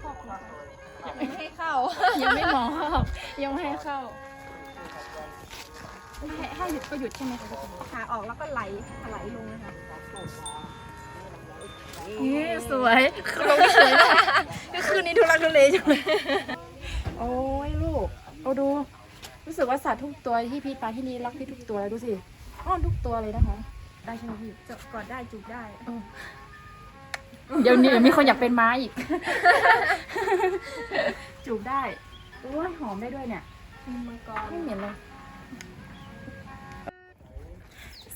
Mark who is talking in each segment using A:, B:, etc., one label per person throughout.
A: คอกนะคะยังไม่ให้เข้า
B: ยังไม่หมอยังไม่ให้เข้า ให้ให้หยุดก็หยุดใช่ไหมคะพี่เจน
A: ขาออกแล้วก็ไหลถลายลงนะคะ
B: นี่สวยลงสวยมากก็คืนนี้ทุลักทุเลจังเลย โอ้ยลูก เอาดู รู้สึกว่าสัตว์ทุกตัวที่พี่ปลาที่นี่รักพี่ทุกตัวเลยดูสิอ้อนทุกตัวเลยนะคะ ได้ใช่ไหมพี่
A: จะกอดได้จูบได้
B: เดี๋ยวนี้เดี๋ยวมีคนอยากเป็นม้าอีก จูบได้ โอ้ยหอมได้ด้วยเนี่ย
A: มังกร
B: ไม่เหม็นเลย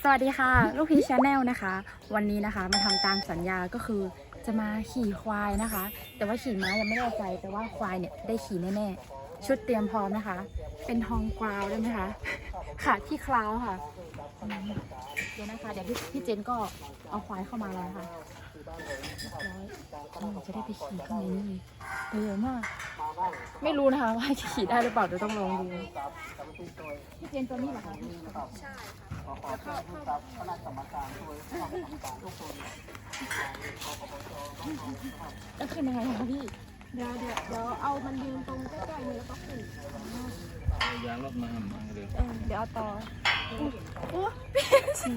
B: สวัสดีค่ะ ลูกพีชาแนลนะคะ วันนี้นะคะมาทำตามสัญญาก็คือจะมาขี่ควายนะคะ แต่ว่าขี่ม้ายังไม่แน่ใจ แต่ว่าควายเนี่ยได้ขี่แน่ๆ ชุดเตรียมพร้อมนะคะ เป็นทองกวาวได้ไหมคะ ขาดที่คลาวค่ะอืมเดี๋ยวนะคะ เดี๋ยวพี่พี่เจนก็เอาควายเข้ามาแล้วค่ะ เรียบร้อยอืมจะได้ไปขี่ข้างในนี่เลยตัวใหญ่มาก ไม่รู้นะคะว่าจะขี่ได้หรือเปล่าเดี๋ยวต้องลองดูพี่เจนตัวนี้เหรอคะ
A: ใช่ค่ะแล้วเข้าเข้า
B: แล้วขึ้นยังไงคะพี่
A: เดี๋ยวเดี๋ยวเดี๋ยวเอามันยืนตรงใกล้ๆมือแล้วก็ขึ้น
C: ยางรถมาหันมาเลย
A: เออเดี๋ยวเอาต่อ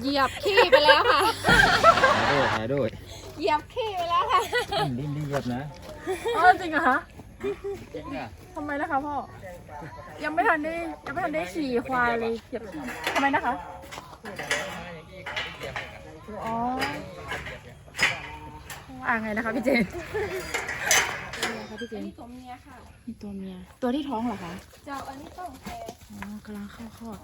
A: เหยียบขี้ไปแล้วค่ะ
C: ถ่ายด้วยถ่ายด้วย
A: เหยียบขี้ไปแล้วค่ะ
C: ดิ้นดิ้นเหยียบนะ
B: อ๋อจริงเหรอคะ
C: จริงอะ
B: ทำไมนะคะพ่อ ยังไม่ทันได้ยังไม่ทันได้ขี่ควายเลยเหยียบขี่ทำไมนะคะ อ๋ออ่าไงนะคะพี่เจนอะไรคะพี่เจ
A: อัน
B: น
A: นี้ตัวเมียค่ะ
B: มีตัวเมีย ตัวที่ท้องเหรอคะ
A: เจ้าอันนี้ต้องแพร
B: อ๋อกำลังเข้าคอก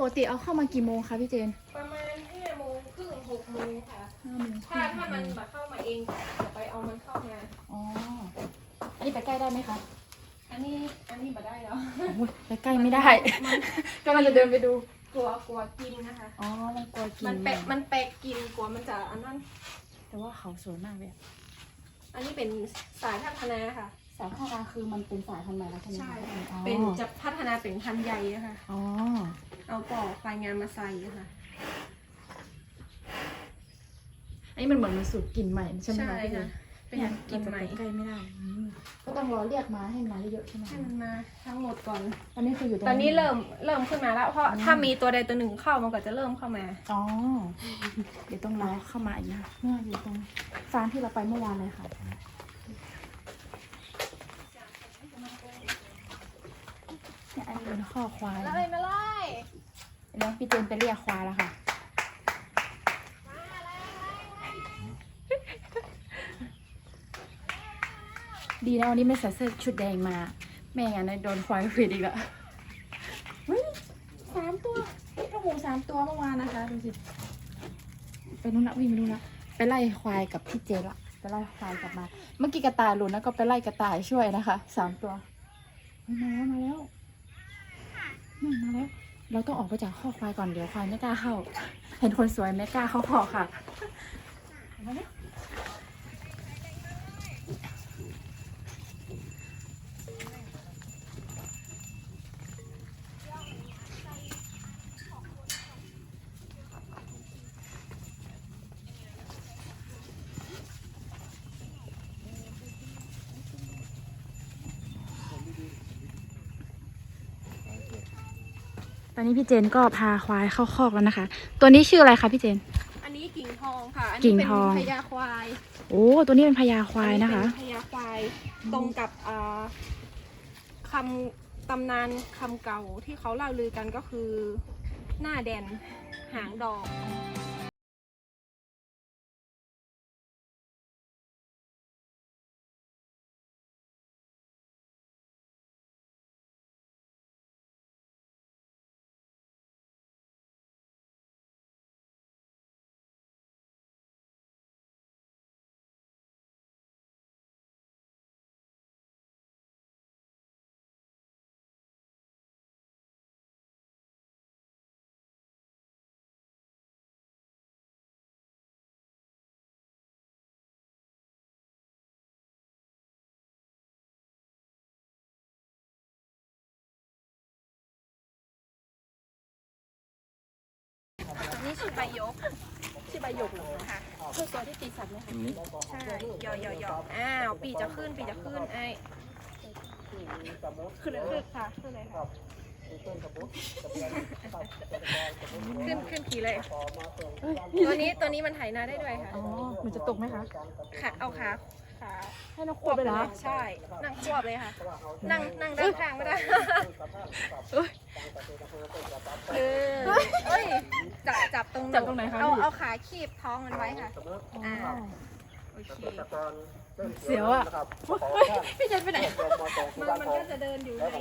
B: ปกติเอาเข้ามากี่โมงคะพี่เจน
A: ประมาณห้าโมงครึ่งหกโมงค่ะ
B: ห้าโมง
A: ถ้าถ้ามันแบบเข้ามาเองเดี๋ยวไปเอามันเข้ามา
B: อ๋อ อันนี้ไปใกล้ได้ไหมคะ
A: อันนี้อันนี้มาได้แล้ว
B: โอ้ยไปใกล้ไม่ได้กำลังจะเดินไปดู
A: กลัวกลัวกินนะคะ
B: อ๋อมันกลัวกิน
A: มันแปะมันแปะกินกลัวมันจะอันนั้น
B: แต่ว่าเขาสวยมากเลยอะ
A: อันนี้เป็นสายพัฒนาค่ะ
B: สายพันธุ์คือมันเป็นสายพันธุ์ใหม่แล้วใช่ไหมคะอ๋อ
A: เป็นจะพัฒนาเป็นพันธุ์ใหญ่อะค่ะ
B: อ๋อ
A: เอาปอกควายงานมาใส่อะค่ะ
B: อันนี้มันเหมือนมันสูตรกลิ่นใหม่ใช่ไหมคะพี่เจ
A: ค่ะ
B: น
A: เป็นกินใหม่
B: เราจะไปใกล้ไม่ได้อืมก็ต้องรอเรียกมาให้มาเยอะๆใช่ไหม
A: ให้มันมาทั้งหมดก่อน
B: ตอนนี้คืออยู่ตรง
A: ตอนนี้เริ่มเริ่มขึ้นมาแล้ว เพราะถ้ามีตัวใดตัวหนึ่งเข้ามันก็จะเริ่มเข้ามา
B: อ๋อ เดี๋ยวต้องรอเข้ามาอีกนะเนี่ยอยู่ตรงฟาร์มที่เราไปเมื่อวานเลยค่ะ เนี่ยอันนี้เป็นข้อควาย
A: แล้วเลยมาไล่
B: เห็นไหมพี่เจนไปเรียกควายแล้วค่ะ ดีนะวันนี้ไม่ใส่เสื้อชุดแดงมา แม่งั้นนะโดนควายควิดอีกละเฮ้ยสามตัวข้าวหมูสามตัวเมื่อวานนะคะดูสิไปนู่นละวิ่งไปนู่นละไปไล่ควายกับพี่เจนละไปไล่ควายกลับมา เมื่อกี้กระต่ายหลุดนะก็ไปไล่กระต่ายช่วยนะคะสามตัวเฮ้ยมาแล้วมาแล้วนั่น มาแล้ว เราต้องออกไปจากข้อควายก่อนเดี๋ยวควายไม่กล้าเข้า เห็นคนสวยไม่กล้าเข้าคอค่ะมาแล้ว อนนี้พี่เจนก็พาควายเข้าคอกแล้วนะคะ ตัวนี้ชื่ออะไรคะพี่เจน
A: อันนี้กิ่งทองค่ะ อัน
B: กิ่
A: นี้
B: ง
A: เป็น
B: ทอง
A: พญาควาย
B: โอ้ตัวนี้เป็นพญาควายนะคะ
A: อัเป็นพญาควายตรงกับอ่าคำตำนานคำเก่าที่เขาเล่าลือกันก็คือ หน้าแดนหางดอก นี่ชื่อใบยก
B: ชื่อใบหยกเหรอคะ
A: ค่ะ
B: คือตัวที่ตีสัตว์ไหม
C: อั
B: คะ
C: นนี้
A: ใช่ยอยอยออ้าว ปีจะขึ้น ปีจะขึ้นไอ้ขึ้นเลยขึ้นค่ะขึ้นเลยค่ะขึ้นขึ้นขี่เลย ตัวนี้ตัวนี้มันไถนาได้ด้วยค่ะ
B: อ๋อ มันจะตกไหมคะ
A: ขาเอาขา ขา
B: ให้น้องขวบไปเหรอ
A: ใช่ นั่งควบเลยค่ะ นั่งนั่งด้านข้างไม่ได้
B: เอ้ย
A: เออเอ้ยจับจับตรง
B: จับตรงไหนคะ
A: เอา
B: พี่
A: เอาขาคีบท้องมันไว้ค่ะ อ่า โอเค
B: เสียวอะเฮ้ยพี่เจนไปไหน
A: มันมันก็จะเดินอยู่ใน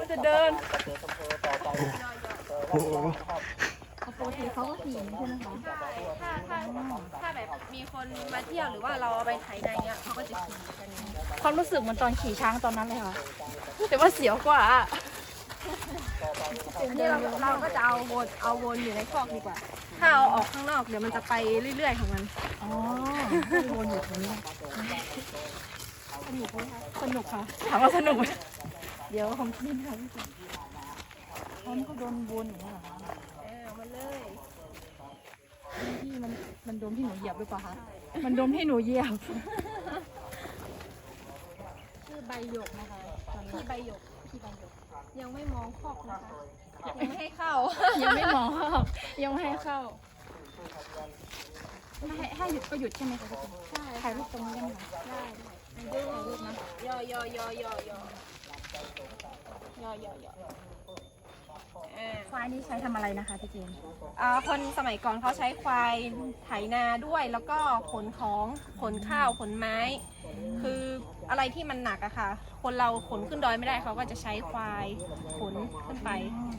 B: มันจะเดิน
A: ยอย
B: ปกติเขาก็ขี่ใช่ไหมคะ
A: ๆใช่ถ้าถ้าถ้าแบบมีคนมาเที่ยวหรือว่าเราเอาไปไถในเนี้ยเขาก็จะขี่กันอย่างนี้
B: ความรู้สึกเหมือนตอนขี่ช้างตอนนั้นเลยค่ะแต่ว่าเสียวกว่าอะ
A: อันนี้เราเราก็จะเอาวนเอาวนอยู่ในคอกดีกว่า ถ้าเอาออกข้างนอกเดี๋ยวมันจะไปเรื่อยๆของมัน
B: อ๋อวนอยู่ตรงนี้
A: สนุกไหมคะ
B: สนุกค่ะถามว่าสนุกไหมเดี๋ยวของพี่ค่ะพี่เจนอ๋อนี่เขาโดนวนอย่างนี้เหรอคะ
A: เออเอามาเลย
B: พี่มันมันโดนที่หนูเหยียบหรือเปล่าคะ มันโดนที่หนูเหยียบ ชื่อใบหยกนะคะตอนนี้
A: พี่ใบหยก
B: พี่ใบหยก
A: ยังไม่มองคอกนะคะ ยังไม่ให้เข้า
B: ยังไม่มองเข้ายังไม่ให้เข้าไม่ให้ให้หยุดก็หยุดใช่ไหมคะพี่เจน
A: ใช่
B: ถ่ายรูปตรงนี้ได้ไหมคะ
A: ได้ได้ถ่ายรูปนะยอยอยอยอยอยอยอยออ่า
B: ควายนี่ใช้ทำอะไรนะคะพี่เจน
A: อ่าคนสมัยก่อนเขาใช้ควายไถนาด้วย แล้วก็ขนของขนข้าวขนไม้ คืออะไรที่มันหนักอะค่ะ คนเราขนขึ้นดอยไม่ได้เขาก็จะใช้ควายขนขึ้นไป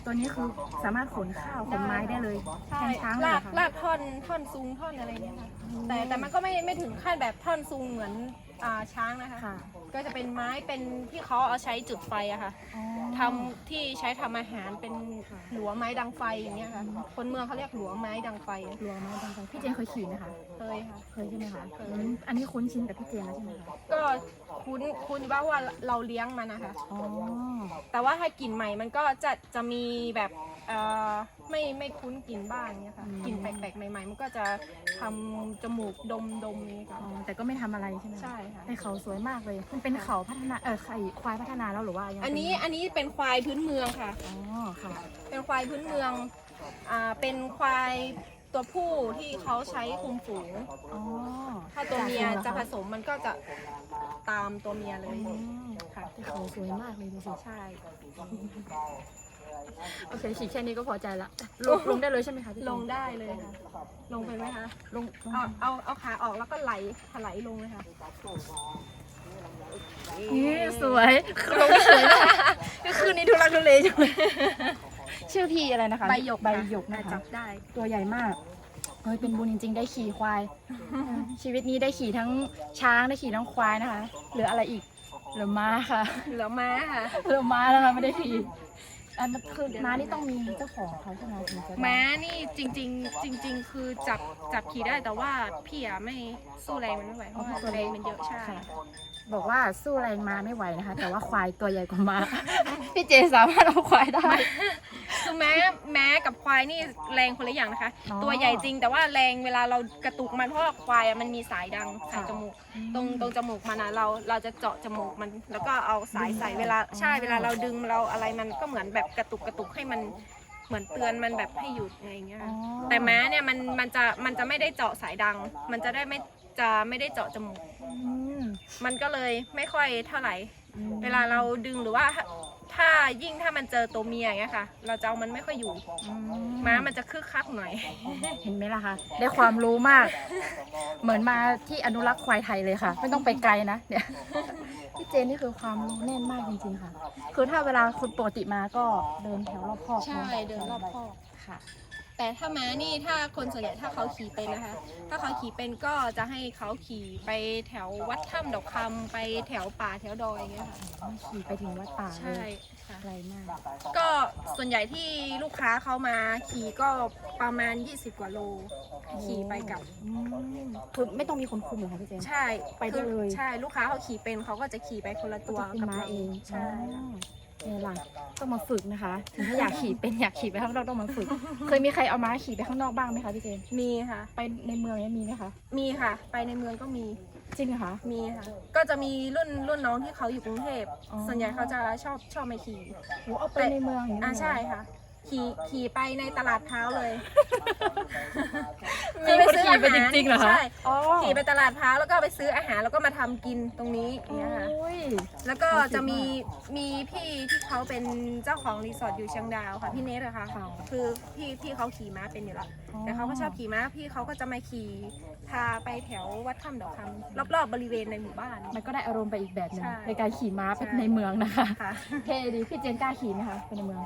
B: ตัวนี้คือสามารถขนข้าวขนไม้ได้เลย
A: ใช่
B: แทนช้างเลย
A: ลา
B: เหร
A: ก
B: อคะ
A: ลากท่อนท่อนซุงท่อนอะไรเนี่ยค่ะแต่แต่มันก็ไม่ไม่ถึงขั้นแบบท่อนซุงเหมือนอ่าช้างนะคะ
B: ค่ะ
A: ก็จะเป็นไม้เป็นที่เขาเอาใช้จุดไฟอะค่ะ
B: อ๋อ
A: ทำที่ใช้ทำอาหารเป็นหลัวไม้ดังไฟอย่างเงี้ยค่ะ คนเมืองเขาเรียกหลัวไม้ดังไฟ
B: รวมไม้ดังไฟพี่เจนเคยขี่ไหมคะ
A: เคยค่ะ
B: เคยใช่ไหมคะอืมอันนี้คุ้นชินกับพี่เจนแล้วใช่ไหมคะ
A: ก็คุ้นคุ้นว่าว่าเราเลี้ยงมันนะคะ
B: อ๋อ
A: แต่ว่าถ้ากลิ่นใหม่มันก็จะจะมีแบบเอ่อไม่ไม่คุ้นกลิ่นบ้างเนี่ยค่ะกลิ่นแปลกๆใหม่ ๆ มันก็จะทำจมูกดมดมๆนี่ค่ะ
B: อ๋อแต่ก็ไม่ทำอะไรใช่ไหมคะ
A: ใช่ค่ะ
B: แต่เขาสวยมากเลยมันเป็นเขาพัฒนา เออไข่ควายพัฒนาแล้วหรือว่ายัง
A: อันนี้
B: เป็
A: อันนี้เป็นควายพื้นเมืองค่ะ
B: อ๋อค่ะ
A: เป็นควายพื้นเมือง อ่า เป็นควายตัวผู้ที่เขาใช้คุมฝูง
B: อ๋อ
A: ถ้าตัวเมีย
B: จา
A: จะ
B: ก
A: ผ
B: เหรอค
A: สมมันก็จะตามตัวเมียเลย
B: อืม
A: ค่ะ
B: แต่เขาสวยมากเลยดูสิ
A: ใช่
B: โอเคฉีกแค่นี้ก็พอใจละลงลงได้เลยใช่ไหมคะพี่เจน
A: ลงได้เลยค่ะ ลงไปไหมคะ
B: ลงลง
A: เอาเอาเอาขาออกแล้วก็ไหลถลายลงเลยค่ะ
B: นี่สวยลงสวยมากก็คืนนี้ทุลักทุเลจังเลยชื่อพี่อะไรนะคะ
A: ใบหยก
B: ใบ
A: ค่ะ
B: หยกนะ
A: จั
B: คะ
A: บได้
B: ตัวใหญ่มากเฮ้ยเป็นบุญจริง ๆ ได้ขี่ควาย ชีวิตนี้ได้ขี่ทั้งช้างได้ขี่ทั้งควายนะคะเหลืออะไรอีกเหลือม้าค่ะ
A: เหลือม้าค่ะ
B: เหลือม้าแล้วค่ะไม่ได้ขี่อันนั้นคือม้านี่ต้องมีเจ้าของเขาใช่ไหมถึงจะได้
A: ม้านี่จริง ๆ จริง ๆ คือจับจับขี่ได้แต่ว่าพี่อะไม่สู้แรงมันไม่ไหวเพราะว่าแรงมันเยอะใช่
B: ค่ะ บอกว่าสู้แรงม้าไม่ไหวนะคะ แต่ว่าควายตัวใหญ่กว่าม้า พี่เจสามารถเอาควายได้
A: คือแม้แม้กับควายนี่แรงคนละอย่างนะคะ
B: อ๋อ
A: ตัวใหญ่จริงแต่ว่าแรงเวลาเรากระตุกมันเพราะว่าควายอะมันมีสายดังสาย
B: ค่ะ
A: จมูก ตรงตรงจมูกมันนะเราเราจะเจาะจมูกมันแล้วก็เอาสายใส่เวลาใช่เวลาเราดึงเราอะไรมันก็เหมือนแบบกระตุกกระตุกให้มันเหมือนเตือนมันแบบให้หยุดอะไรอย่างเงี้ย
B: อ๋อ
A: แต่ม้าเนี่ยมันมันจะมันจะไม่ได้เจาะสายดัง มันจะได้ไม่ จะไม่ได้เจาะจมูก
B: อืม
A: มันก็เลยไม่ค่อยเท่าไหร่
B: อืม
A: เวลาเราดึงหรือว่าถ้าถ้ายิ่งถ้ามันเจอตัวเมียอย่างเงี้ยค่ะ เราจะเอามันไม่ค่อยอยู่
B: อื
A: ม้ามันจะคึกคักหน่อย
B: เห็นไหมล่ะคะ ได้ความรู้มาก เหมือนมาที่อนุรักษ์ควายไทยเลยค่ะ ไม่ต้องไปไกลนะเนี่ยพี่เจนนี่คือความรู้แน่นมากจริงๆค่ะ คือถ้าเวลาคนปกติมาก็เดินแถวรอบคอก
A: ใช่
B: อะ
A: เดินรอบคอก
B: ค่ะ
A: แต่ถ้าม้านี่ถ้าคนส่วนใหญ่ถ้าเขาขี่เป็นนะคะ ถ้าเขาขี่เป็นก็จะให้เขาขี่ไปแถววัดถ้ำดอกคำไปแถวป่าแถวดอยอย่างเงี้ยค่ะ
B: ขี่ไปถึงวัดป่าเล
A: ใช่
B: ย
A: ค่ะ
B: ไกลมาก
A: ก็ส่วนใหญ่ที่ลูกค้าเขามาขี่ก็ประมาณ 20 กว่าโล ขี่ไปกลับ
B: อืมคือไม่ต้องมีคนคุมเหรอคะพี่เจน
A: ใช่
B: ไปได้เลย
A: คือใช่ลูกค้าเขาขี่เป็นเขาก็จะขี่ไปคนละตัว
B: ก็จะเป็นม้า
A: กับร
B: เอง
A: ใช่
B: อ๋ อนี่ล่ะต้องมาฝึกนะคะถึงถ้าอยากขี่เป็นอยากขี่ไปข้างนอกต้องมาฝึก เคยมีใครเอาม้าขี่ไปข้างนอกบ้างไหมคะพี่เจน
A: มีค่ะ
B: ไปในเมืองเนี่ยมีไหมคะ
A: มีค่ะ ไปในเมืองก็มี
B: จริงเหรอคะ
A: มีค่ะ ก็จะมีรุ่นรุ่นน้องที่เขาอยู่กรุงเทพ
B: อ๋อ
A: ส่วนใหญ่เขาจะชอบชอบมาขี่
B: โหเอาไปในเมืองอย่างนี้
A: อ่า
B: เลยเหร
A: ใช่ค่ะ ขี่ขี่ไปในตลาดเท้าเลย
B: มีคนขี่ไปจริงๆเหรอคะ
A: ใช่
B: อ๋อ
A: ขี่ไปตลาดเท้าแล้วก็ไปซื้ออาหารแล้วก็มาทำกินตรงนี้อย่างเงี้ยค่ะ
B: โอ้ย
A: แล้วก็
B: น่ากิน
A: จะมีมีพี่ที่เขาเป็นเจ้าของรีสอร์ทอยู่เชียงดาวค่ะพี่เนทอะค่ะ
B: ค่ะ
A: คือพี่พี่เขาขี่ม้าเป็นอยู่แล้วแต่เขาก็ชอบขี่ม้าพี่เขาก็จะมาขี่พาไปแถววัดถ้ำดอกคำรอบๆบริเวณในหมู่บ้าน
B: มันก็ได้อารมณ์ไปอีกแบบหนึง
A: ใช่
B: ในการขี่ม้าไป
A: ใช่
B: ในเมืองนะคะ
A: ค่ะ
B: เท่ดีพี่เจนกล้าขี่ไหมคะไปในเมือง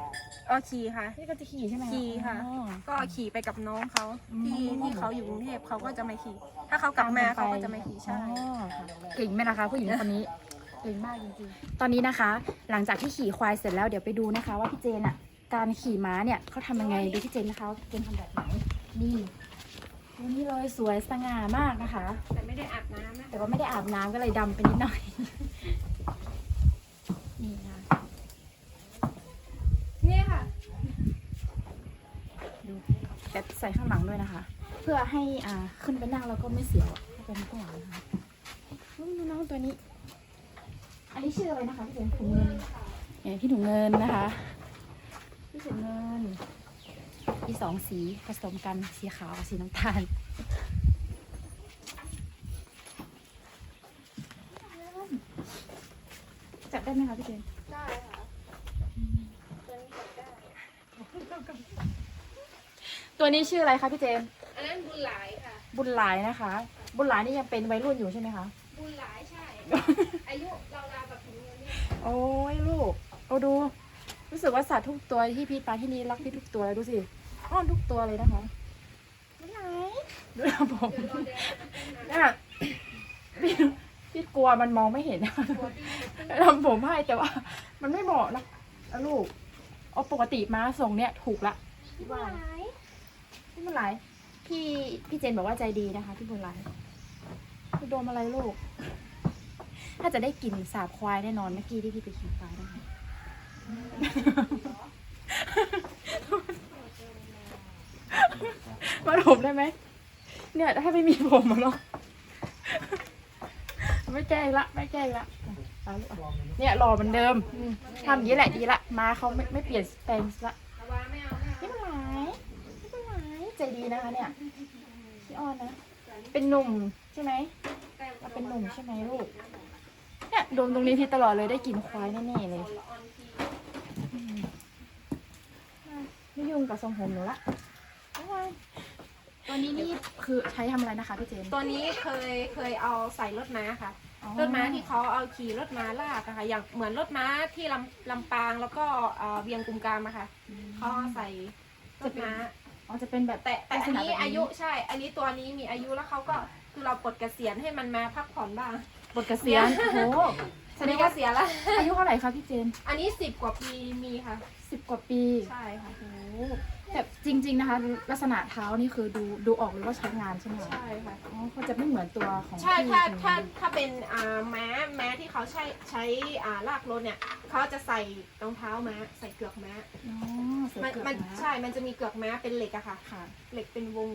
A: ก็ขี่ค่ะ
B: นี่ก็จะขี่ใช่ไหม
A: ขี่ค่ะ
B: อ๋อ
A: ก็ขี่ไปกับน้องเขา
B: อืม
A: ที่ที่เขาอยู่กรุงเทพเขาก็จะมาขี่ ถ้าเขากลับมาเขาก็จะมาขี่ใช่
B: อ๋อค่ะเก่งไหมล่ะคะผู้หญิงคนนี้ เก่งมากจริงๆ ตอนนี้นะคะ หลังจากที่ขี่ควายเสร็จแล้วเดี๋ยวไปดูนะคะ ว่าพี่เจนอะ การขี่ม้าเนี่ยเขาทำยังไงดูพี่เจนนะคะว่าพี่เจนทำแบบไหนนี่ตัวนี้เลยสวยสง่ามากนะคะ
A: แต่ไม่ได้อาบน้ำนะ
B: แต่ว่าไม่ได้อาบน้ำก็เลยดำไปนิดหน่อย นี่นะ
A: นี่ค่ะ
B: ดู แบบใส่ข้างหลังด้วยนะคะ เพื่อให้อ่าขึ้นไปนั่งแล้วก็ไม่เสียวเข้าไปในข้างหลังนะคะอุ๊ยดูน้องตัวนี้ อันนี้ชื่ออะไรนะคะพี่เจนถุงเงินเนี่ยพี่ถุงเงินนะคะพี่ถุงเงินมีสองสีผสมกันสีขาวกับสีน้ำตาลจับได้ไหมคะพี่เจน
A: ได้ค่ะ
B: ตัวนี้ชื่ออะไรคะพี่เจน
A: อันนั้นบุญหลายค่ะ
B: บุญหลายนะคะ บุญหลายนี่ยังเป็นวัยรุ่นอยู่ใช่ไหมคะ
A: บุญหลายใช่ อายุเราราวๆกับถุงเงินเนี่ย
B: โอ้ยลูกเอาดู รู้สึกว่าสัตว์ทุกตัวที่พี่ปาที่นี่รักพี่ทุกตัวเลยดูสิอ้อนทุกตัวเลยนะคะบุญหลายดูนะผม
A: เดี๋ยวรอแดงมันเป็นหนัง
B: เนี่ยพี่พี่กลัวมันมองไม่เห็น
A: ตัวที่
B: ทำผมให้แต่ว่า มันไม่เหมาะนะเอาลูกเอาปกติม้าทรงเนี้ยถูกละพี่ว่า พี่บุญหลายพี่พี่เจนบอกว่าใจดีนะคะพี่บุญหลายพี่โดมอะไรลูก ถ้าจะได้กลิ่นสาบควายแน่นอนเมื่อกี้ที่พี่ไปขี่ควายนะคะมาผมได้ไหมเนี่ยถ้าไม่มีผมมาหรอกไม่แกล้งละไม่แกล้งละเนี่ยหล่อเหมือนเดิมอืมทำอย่างนี้แหละดีละมาเขาไม่ไม่เปลี่ยนแปลงละ ใจดีนะคะเนี่ยพี่อ้อนนะ เป็นหนุ่มใช่ไหมเราเป็นหนุ่มใช่ไหมลูก เนี่ยดมตรงนี้ที่ตลอดเลยได้กลิ่นควายแน่ๆเลยอืมไม่ยุ่งกับทรงผมหนูละบ๊ายบายตัวนี้นี่คือใช้ทำอะไรนะคะพี่เจน
A: ตัวนี้เคยเคยเอาใส่รถม้าค่ะ
B: อ๋อ
A: รถม้าที่เขาเอาขี่รถม้าลากอะค่ะ อย่างเหมือนรถม้าที่ลำลำปางแล้วก็เอ่อเวียงกุมกามอะค่ะเขาเอาใส่รถม้า
B: อ๋อจะเป็นแบบ
A: แต่แต่อันนี้
B: ลักษณะแบบ
A: อายุใช่ อันนี้ตัวนี้มีอายุแล้วเขาก็คือเราปลดเกษียณให้มันมาพักผ่อนบ้าง
B: บทเกษียณโอ้โหแส
A: อัน
B: ด
A: นี้
B: ง
A: เก
B: ว่า
A: ษียณแล้ว
B: อายุเท่าไหร่คะพี่เจน
A: อันนี้สิบกว่าปีมีค่ะ
B: สิบกว่าปี
A: ใช่ค่ะ
B: โอ้โหแต่จริง ๆนะคะ ลักษณะเท้านี่คือดูดูออกเลยว่าใช้งานใช่ไหมคะ
A: ใช่ค่ะ
B: อ๋อเขาจะไม่เหมือนตัวของ
A: ใช่
B: พี่
A: ถ้า
B: คนนี้
A: ถ้าถ้าเป็นอ่าม้าม้าที่เขาใช้ใช้อ่าลากรถเนี่ยเขาจะใส่รองเท้าม้าใส่เกือกม้า
B: อ๋อ เสือ
A: มัน
B: เกือก
A: มัน
B: ม้า
A: ใช่ มันจะมีเกือกม้าเป็นเหล็กอะค่ะ
B: ค่ะ
A: เหล็กเป็นวง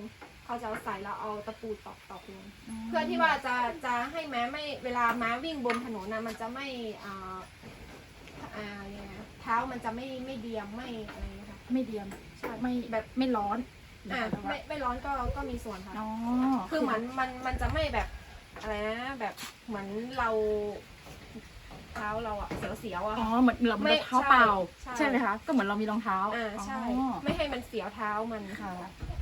A: เขาจะเอาใส่แล้วเอาตะปูตอกตอกลง เพื่อที่ว่าจะจะให้ม้าไม่เวลาม้าวิ่งบนถนนนะมันจะไม่อ่าอ่ายังไงนะเท้ามันจะไม่ไม่เดียมไม่อะไรอย่างเงี้ยค่ะ
B: ไม่เดียม
A: ใช่
B: ไม่แบบไม่ร้อน
A: อ่า
B: หรือว่า
A: ไม่ไม่ร้อนก็ก็มีส่วนค่ะ
B: อ๋อ
A: คือเหมือนมันมันจะไม่แบบอะไรนะแบบเหมือนเรา เท้าเราอะเสียวๆอะ
B: อ๋อ
A: ค่ะ
B: เหมือนเรา
A: ไม่
B: ไม่เท้าเปล่า
A: ใช่
B: ใช่ไหมคะก็เหมือนเรามีรองเท้า
A: อ่าใช่
B: อ๋อ
A: ไม่ให้มันเสียวเท้ามัน
B: ค่ะ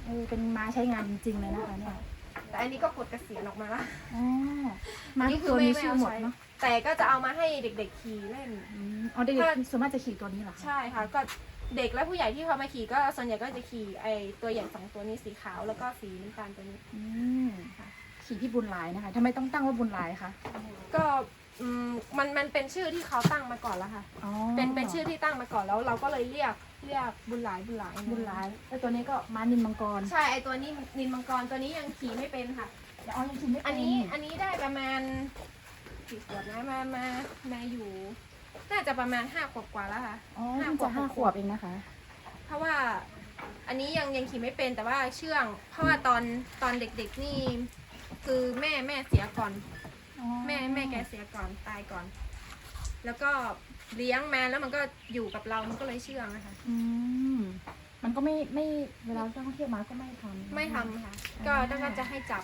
B: เออเป็นม้าใช้งานจริงๆเลยนะคะเนี่ย
A: แต่อันนี้ก็ปลดเกษียณออกมาละ
B: อ๋อม้าทุกตัวมีชื่อหมดเนาะ
A: แต่ก็จะเอามาให้เด็กๆขี่เล่น
B: อืมอ๋อเด็ก
A: ถ้า
B: ๆส่วนมากจะขี่ตัวนี้เหรอคะ
A: ใช่ค่ะ ก็เด็กและผู้ใหญ่ที่เขามาขี่ก็ส่วนใหญ่ก็จะขี่ไอตัวใหญ่สองตัวนี้สีขาวแล้วก็สีน้ำตาลตัวนี้
B: อืมขี่พี่บุญหลายนะคะทำไมต้องตั้งว่าบุญหลายคะ
A: ก็ อืมมันมันเป็นชื่อที่เขาตั้งมาก่อนแล้วค่ะ
B: อ๋อ
A: เป็นเป็นชื่อที่ตั้งมาก่อนแล้วเราก็เลยเรียกเรียกบุญหลายบุญหลาย
B: บุญหลายแล้วตัวนี้ก็ม้านินมังกร
A: ใช่ไอตัวนี้นินมังกรตัวนี้ยังขี่ไม่เป็นค่ะ
B: เดี๋ยวเอายังขี่ไม่เป็
A: อันนี้อันนี้ได้ประมาณกี่ขวบนะมามามาอยู่ น่าจะประมาณห้าขวบกว่าแล้วค่ะ
B: อ๋อเพิ่งจะห้าขวบเองนะคะ
A: เพราะว่าอันนี้ยังยังขี่ไม่เป็นแต่ว่าเชื่อง เพราะว่าตอนตอนเด็กๆนี่ คือแม่แม่เสียก่อน แม่แม่แกเสียก่อนตายก่อน แล้วก็เลี้ยงมาแล้วมันก็อยู่กับเรา มันก็เลยเชื่องนะคะ
B: อืมมันก็ไม่ไม่เวลาท่องเที่ยวมาก็ไม่ทำ
A: ไม่ทำค่ะ ก็ต้องก็จะให้จับ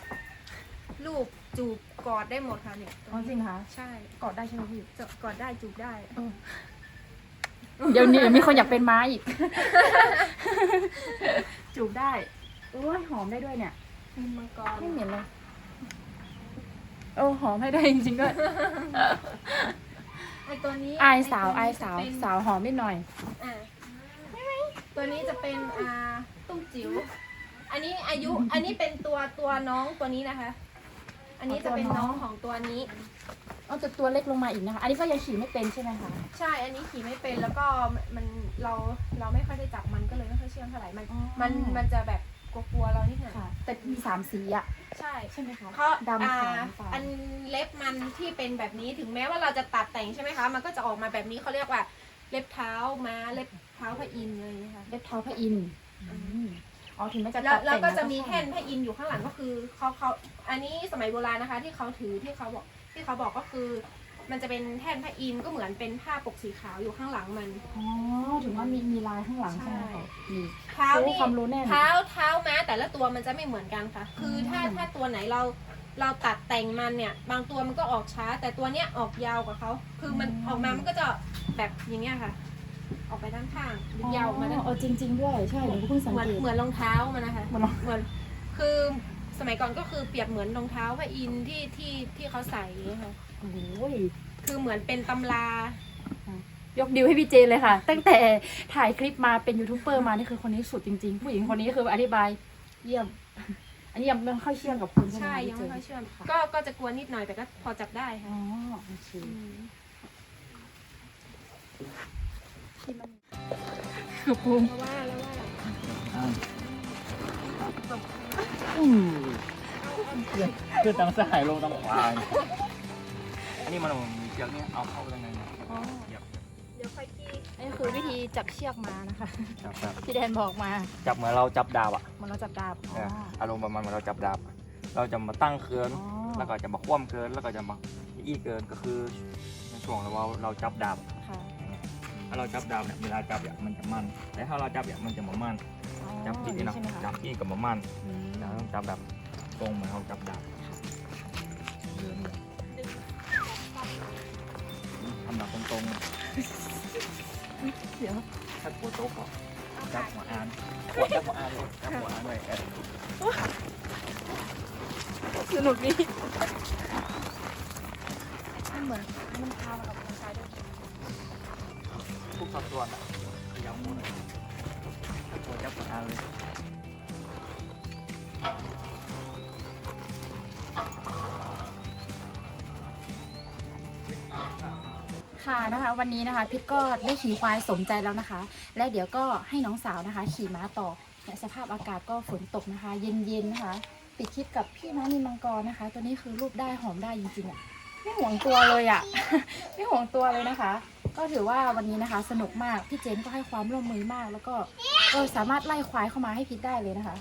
A: ลูกจูบกอดได้หมดค่ะเนี่ย
B: อ๋อจริงคะ
A: ใช่
B: กอดได้ใช่ไหมพี่
A: จะกอดได้จูบได้
B: เดี๋ยวนี้มีคนอยากเป็นม้าอีก จูบได้โอ้ยหอมได้ด้วยเนี่ย
A: มีมังกร
B: ไม่เหม็นเลย โอ้หอมให้ได้จริงๆด้วย
A: ไอตัวนี้
B: อายสาว
A: ไตัว
B: อาย
A: นี้
B: สาว
A: จะเป็น
B: สาวหอมนิดหน่อย
A: อะตัวนี้จะเป็นอ่าตุ้งจิ๋ว อันนี้อายุ อันนี้เป็นตัวตัวน้องตัวนี้นะคะ อันนี้จะเป็นน้องของตัวนี้
B: เอาจะตัวเล็กลงมาอีกนะคะ อันนี้ก็ยังขี่ไม่เป็นใช่ไหมคะ
A: ใช่ อันนี้ขี่ไม่เป็นแล้วก็มันเราเราไม่ค่อยได้จับมันก็เลยไม่ค่อยเชื่องเท่าไหร่ มัน
B: อ๋อ
A: มันมันจะแบบ กลัวๆเรานิดหน่อย
B: ค่ะ แต่มีสามสีอะ
A: ใช่
B: ใช่ไหมคะ
A: เพราะ
B: ดำ
A: อ่า
B: ขาวน้ำตาล
A: อันเล็บมันที่เป็นแบบนี้ถึงแม้ว่าเราจะตัดแต่งใช่ไหมคะ มันก็จะออกมาแบบนี้เขาเรียกว่าเล็บเท้าม้าเล็บเท้าพระอินทร์เลยนะคะ
B: เล็บเท้าพระอินทร์อืมอ๋อถึงแม้จะ
A: แล้ว
B: ตัด
A: แล้ว
B: แต่ง
A: ก็จะมี
B: ช่
A: แท่นพระอินทร์อยู่ข้างหลังก็คือเขาเขาอันนี้สมัยโบราณนะคะ ที่เขาถือที่เขาบอกที่เขาบอกก็คือ มันจะเป็นแท่นพระอินทร์ก็เหมือนเป็นผ้าปกสีขาวอยู่ข้างหลังมัน
B: อ๋อถึงว่ามีมีลายข้างหลังใช่ไหม
A: ใช่
B: คะนี่
A: เท้า
B: รู้
A: นี่
B: ความรู้แน่น
A: เท้าเท้าม้าแต่ละตัวมันจะไม่เหมือนกันค่ะ คือถ้า
B: อืม
A: ถ้าตัวไหนเราเราตัดแต่งมันเนี่ย บางตัวมันก็ออกช้า แต่ตัวเนี้ยออกยาวกว่าเขา คือมันออกมามันก็จะแบบอย่างเงี้ยค่ะ ออกไปด้านข้างยาวออกมาด้าน
B: อ๋อจริง ๆ ด้วย ใช่หนูก็เพิ่งสัง
A: เหมือน
B: เกต
A: เหมือนรองเท้ามันนะคะ
B: เหมือนรอง
A: เหมือนคือ สมัยก่อนก็คือเปรียบเหมือนรองเท้าพระอินทร์ที่ที่ที่เขาใส่ค่ะ
B: โอ้ย
A: คือเหมือนเป็นตำรา
B: ยกดิวให้พี่เจนเลยค่ะ ตั้งแต่ถ่ายคลิปมาเป็นยูทูบเบอร์มานี่คือคนนี้สุดจริงๆ ผู้หญิงคนนี้คืออธิบายเยี่ยม อันนี้ยังไม่ค่อยเชื่อมกับคุณใช่ไหม
A: ใช่
B: คะ
A: ยังไม่ค่อย
B: พี่เจน
A: เชื่อมก็ก็จะกลัวนิดหน่อยแต่ก็พอจับได้
B: อ๋
A: ค่ะ
B: อโอเค
A: ม
B: คือภูมิ
A: เพราะว่าแล้วว่า
C: อ่าอืมขึ้นทางซ้ายลงทางขวาอันนี้มันมีเชือกเนี่ยเอาเข้าไปยังไงเนี่ยเหยียบ
A: เดี๋ยวค่อยกี้
B: อันนี้คือวิธีจับเชือกมานะคะ
C: จับจับ
B: พี่แดนบอกมา
C: จับเหมือนเราจับดาบอะ
B: มันเราจับดาบอ๋อ
C: เนี่ยอารมณ์ประมาณเหมือนเราจับดาบอะเราจะมาตั้งเคิน
B: อ๋อ
C: แล้วก็จะมาคว่ำเกินแล้วก็จะมาอี้เกินก็คือในช่วงเราว่าเราจับดาบ
B: ค่ะ
C: อย่างเงี้ยถ้าเราจับดาบเนี่ยเวลาจับเนี่ยมันจะมันแต่ถ้าเราจับเนี่ยมันจะมามัน
B: อ๋อ
C: จับอีกนี่เนาะ
B: ใช่ไหมคะ
C: จับอีกกับมามัน
B: อืม
C: เราต้องจับแบบตรงเหมือนเราจับดาบเดินเนี่ยทำแบบตรงๆ
B: เดี๋ยว
C: ถ้าปวดโต๊ะก็จับหัวอ่านปวดจับหัวอ่านเลยจับหัวอ่านเลยเออ
B: สนุกดีมันเหมือนมันพามากับคนชายด้วย
C: ทุกสัดส่วนอะขยับหมดเลยป วดจับหัวอ่าเลย
B: ค่ะนะคะวันนี้นะคะพิทก็ได้ขี่ควายสมใจแล้วนะคะ และเดี๋ยวก็ให้น้องสาวนะคะ ขี่ม้าต่อเนี่ยสภาพอากาศก็ฝนตกนะคะ เย็นๆนะคะ ปิดคลิปกับพี่ม้านินมังกรนะคะ ตัวนี้คือรูปได้หอมได้จริงๆอะไม่ห่วงตัวเลยอะ ไม่ห่วงตัวเลยนะคะ ก็ถือว่าวันนี้นะคะสนุกมาก พี่เจนก็ให้ความร่วมมือมากแล้วก็ เออสามารถไล่ควายเข้ามาให้พิทได้เลยนะคะ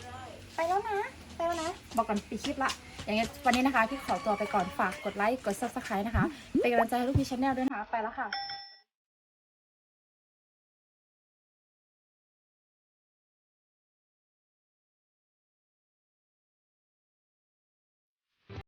B: ไปแล้วนะ ไปแล้วนะ บอกก่อนปิดคลิปละอย่างเงี้ยวันนี้นะคะพี่ขอตัวไปก่อนฝากกดไลค์กดซับสไครต์นะคะเป็นกำลังใจให้ลูกพี่ชาแนลด้วยนะคะ ไปแล้วค่ะ